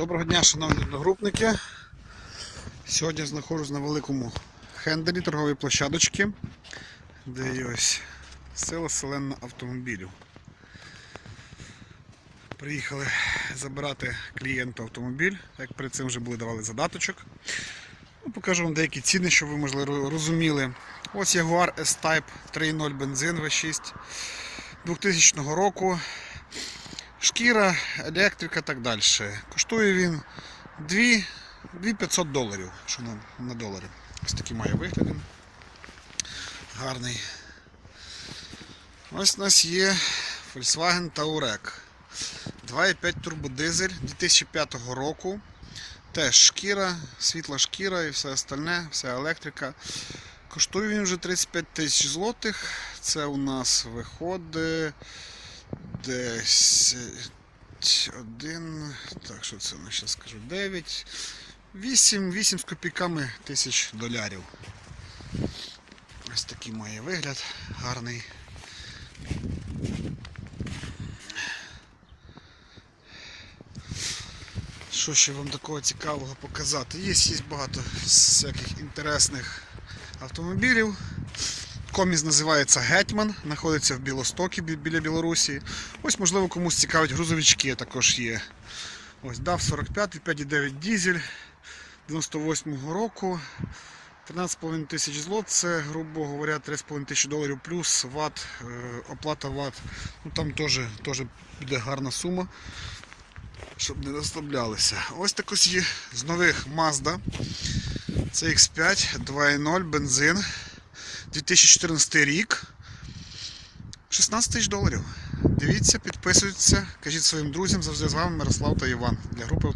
Доброго дня, шановні одногрупники. Сьогодні знаходжусь на великому хенделі торгової площадочки, де ось сила селена автомобілів. Приїхали забирати клієнту автомобіль, як перед цим вже були давали задаточок. Ну, покажу вам деякі ціни, щоб ви можливо розуміли. Ось Jaguar S-Type 3.0 бензин V6 2000 року. Шкіра, електрика і так далі. Коштує він 2500 доларів, що на, на долари. Ось такий має вигляд. Гарний. Ось у нас є Volkswagen Touareg. 2,5 турбодизель 2005 року. Теж шкіра, світла шкіра і все остальне, вся електрика. Коштує він вже 35 тисяч злотих. Це у нас виходить десь один. Так, що це я зараз скажу? 9. 8, 8 з копійками тисяч долярів. Ось такий має вигляд гарний. Що ще вам такого цікавого показати? Є, є багато всяких інтересних автомобілів. Коміс називається Гетьман, знаходиться в Білостокі біля Білорусі. Ось, можливо, комусь цікавить грузовички також є. Ось DAF 45, 5,9 дізель 98-го року. 13,5 тисяч злот, це, грубо говоря, 3,5 тисячі доларів плюс ват, е, оплата ват. Ну, там теж, теж буде гарна сума, щоб не розслаблялися. Ось також є з нових Mazda. Це X5 2.0 бензин. 2014 рік. 16 тисяч доларів. Дивіться, підписуйтеся, кажіть своїм друзям, завжди з вами Мирослав та Іван для групи